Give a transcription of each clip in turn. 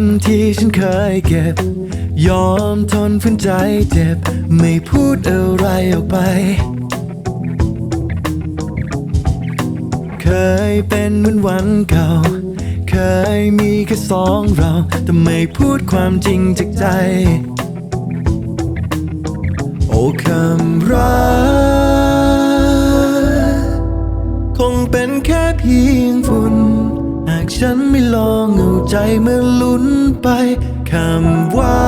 ำที่ฉันเคยเก็บ ยอมทนฝืนใจเจ็บ ไม่พูดอะไรออกไป เคยเป็นเหมือนวันเก่า เคยมีแค่สองเรา แต่ไม่พูดความจริงจากใจ โอ้คำรักคงเป็นแค่เพียง ฉันไม่ลองเอาใจมาลุ้นไปคำว่า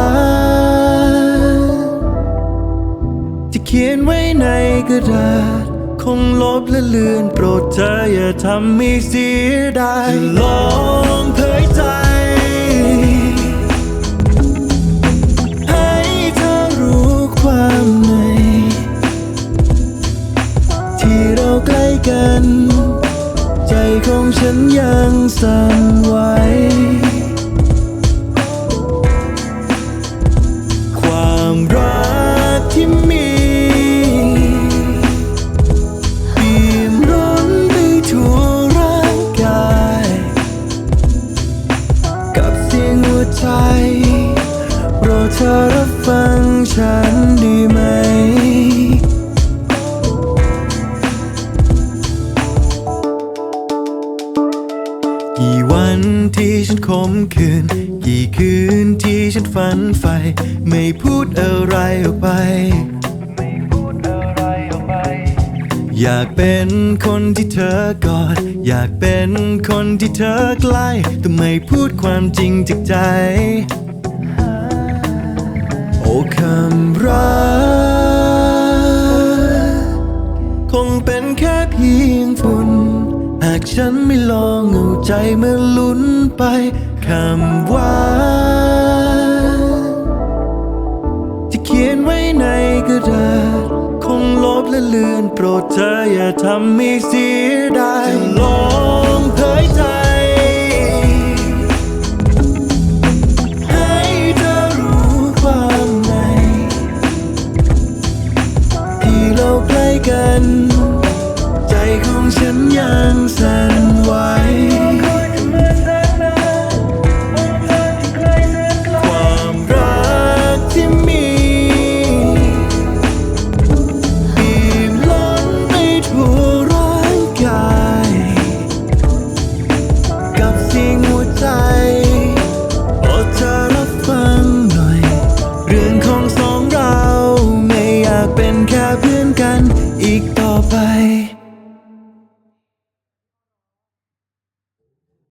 จะเขียนไว้ในกระดาษ คงลบและเลือนโปรดเธออย่าทำให้เสียดายลองเผยใจให้เธอรู้ความในที่เราใกล้กัน ของฉันยังสั่นไหวความรักที่มีปีมร้อนไปทั่วร่างกาย กับเสียงหัวใจโปรดเธอรับฟังฉันด้ไหม กี่วันที่ฉันคมคืน กี่คืนที่ฉันฝันใฝ่ไม่พูดอะไรออกไป อยากเป็นคนที่เธอกอด อยากเป็นคนที่เธอใกล้ แต่ไม่พูดความจริงจากใจ โอ้คำากฉันไม่ลองเอาใจมาลุ้นไปคำว่าจะเขียนไว้ในกระดาษ คงลบและเลือนโปรดเธออย่าทำให้เสียดายจะลองเผย